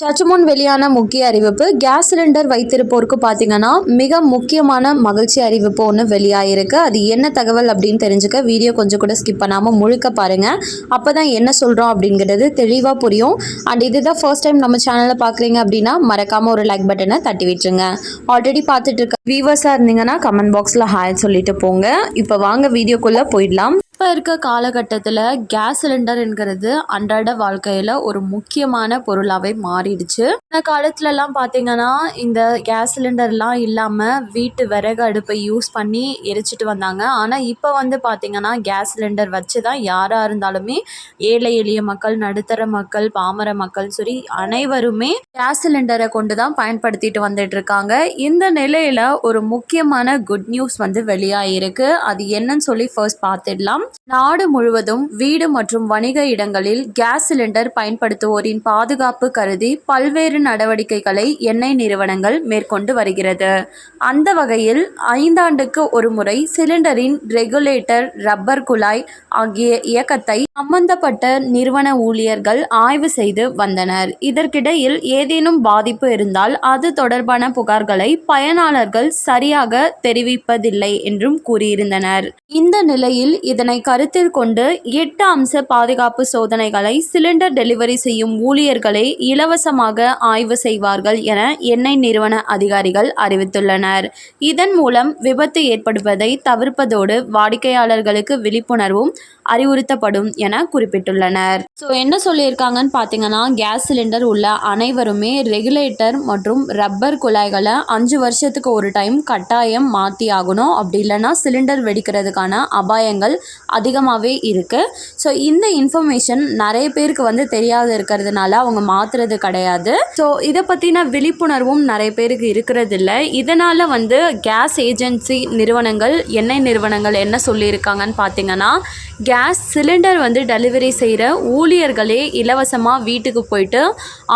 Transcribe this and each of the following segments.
சற்று முன் வெளியான முக்கிய அறிவிப்பு கேஸ் சிலிண்டர் வைத்திருப்போருக்கு பார்த்தீங்கன்னா மிக முக்கியமான மகிழ்ச்சி அறிவிப்பு ஒன்று வெளியாயிருக்கு. அது என்ன தகவல் அப்படின்னு தெரிஞ்சுக்க வீடியோ கொஞ்சம் கூட ஸ்கிப் பண்ணாமல் முழுக்க பாருங்கள் அப்போ தான் என்ன சொல்கிறோம் அப்படிங்கிறது தெளிவாக புரியும். அண்ட் இதுதான் ஃபர்ஸ்ட் டைம் நம்ம சேனலில் பார்க்குறீங்க அப்படின்னா மறக்காமல் ஒரு லைக் பட்டனை தட்டி விட்டுருங்க. ஆல்ரெடி பார்த்துட்டு இருக்க வியூவர்ஸாக இருந்தீங்கன்னா கமெண்ட் பாக்ஸில் ஹாய் சொல்லிட்டு போங்க. இப்போ வாங்க வீடியோக்குள்ளே போயிடலாம். இருக்க காலகட்டத்தில் கேஸ் சிலிண்டர் என்கிறது அன்றாட வாழ்க்கையில் ஒரு முக்கியமான பொருளாகவே மாறிடுச்சு. இந்த காலத்துலலாம் பார்த்தீங்கன்னா இந்த கேஸ் சிலிண்டர்லாம் இல்லாமல் வீட்டு விறகு அடுப்பை யூஸ் பண்ணி எரிச்சிட்டு வந்தாங்க. ஆனால் இப்போ வந்து பார்த்தீங்கன்னா கேஸ் சிலிண்டர் வச்சு தான் யாராக இருந்தாலுமே ஏழை எளிய மக்கள் நடுத்தர மக்கள் பாமர மக்கள் சரி அனைவருமே கேஸ் சிலிண்டரை கொண்டு தான் பயன்படுத்திட்டு வந்துட்டு இருக்காங்க இந்த நிலையில் ஒரு முக்கியமான குட் நியூஸ் வந்து வெளியாகிருக்கு அது என்னன்னு சொல்லி ஃபர்ஸ்ட் பார்த்துடலாம். நாடு முழுவதும் வீடு மற்றும் வணிக இடங்களில் கேஸ் சிலிண்டர் பயன்படுத்துவோரின் பாதுகாப்பு கருதி பல்வேறு நடவடிக்கைகளை எண்ணெய் நிறுவனங்கள் மேற்கொண்டு வருகிறது. அந்த வகையில் ஐந்தாண்டுக்கு ஒரு முறை சிலிண்டரின் ரெகுலேட்டர் ரப்பர் குழாய் ஆகிய இயக்கத்தை சம்பந்தப்பட்ட நிறுவன ஊழியர்கள் ஆய்வு செய்து வந்தனர். இதற்கிடையில் ஏதேனும் பாதிப்பு இருந்தால் அது தொடர்பான புகார்களை பயனாளர்கள் சரியாக தெரிவிப்பதில்லை என்றும் கூறியிருந்தனர். இந்த நிலையில் இதனை கருத்தில் கொண்டு எட்டு அம்ச பாதுகாப்பு சோதனைகளை சிலிண்டர் டெலிவரி செய்யும் ஊழியர்களே இலவசமாக ஆய்வு செய்வார்கள் என எண்ணெய் நிறுவன அதிகாரிகள் அறிவித்துள்ளனர். இதன் மூலம் விபத்து ஏற்படுவதை தவிர்ப்பதோடு வாடிக்கையாளர்களுக்கு விழிப்புணர்வும் அறிவுறுத்தப்படும் என குறிப்பிட்டுள்ளனர். ஸோ என்ன சொல்லியிருக்காங்கன்னு பார்த்தீங்கன்னா கேஸ் சிலிண்டர் உள்ள அனைவருமே ரெகுலேட்டர் மற்றும் ரப்பர் குழாய்களை அஞ்சு வருஷத்துக்கு ஒரு டைம் கட்டாயம் மாற்றி ஆகணும் அப்படி இல்லைன்னா சிலிண்டர் வெடிக்கிறதுக்கான அபாயங்கள் அதிகமாகவே இருக்குது ஸோ இந்த இன்ஃபர்மேஷன் நிறைய பேருக்கு வந்து தெரியாத இருக்கிறதுனால அவங்க மாற்றுறது கிடையாது. ஸோ இதை பற்றின விழிப்புணர்வும் நிறைய பேருக்கு இருக்கிறது இல்லை இதனால் வந்து கேஸ் ஏஜென்சி நிறுவனங்கள் எண்ணெய் நிறுவனங்கள் என்ன சொல்லியிருக்காங்கன்னு பார்த்தீங்கன்னா கேஸ் சிலிண்டர் வந்து டெலிவரி செய்கிற ஊழியர்களே இலவசமாக வீட்டுக்கு போயிட்டு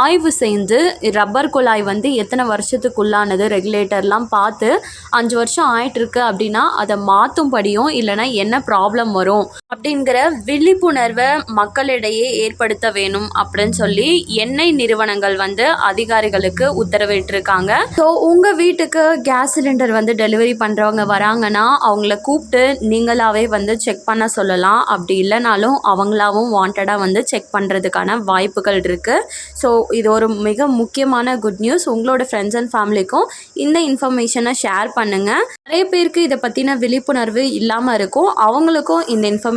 ஆய்வு செஞ்சு ரப்பர் குழாய் வந்து எத்தனை வருஷத்துக்குள்ளானது ரெகுலேட்டர்லாம் பார்த்து அஞ்சு வருஷம் ஆயிட்டுருக்கு அப்படின்னா அதை மாற்றும்படியும் இல்லைன்னா என்ன ப்ராப்ளம் வரும்? の அப்படிங்கிற விழிப்புணர்வை மக்களிடையே ஏற்படுத்த வேணும் அப்படின்னு சொல்லி எண்ணெய் நிறுவனங்கள் வந்து அதிகாரிகளுக்கு உத்தரவிட்டிருக்காங்க. ஸோ உங்கள் வீட்டுக்கு கேஸ் சிலிண்டர் வந்து டெலிவரி பண்ணுறவங்க வராங்கன்னா அவங்கள கூப்பிட்டு நீங்களாவே வந்து செக் பண்ண சொல்லலாம். அப்படி இல்லைனாலும் அவங்களாவும் வாண்டடாக வந்து செக் பண்ணுறதுக்கான வாய்ப்புகள் இருக்குது ஸோ இது ஒரு மிக முக்கியமான குட் நியூஸ் உங்களோட ஃப்ரெண்ட்ஸ் அண்ட் ஃபேமிலிக்கும் இந்த இன்ஃபர்மேஷனை ஷேர் பண்ணுங்கள் நிறைய பேருக்கு இதை பற்றின விழிப்புணர்வு இல்லாமல் இருக்கும். அவங்களுக்கும் இந்த இன்ஃபர்மேஷன்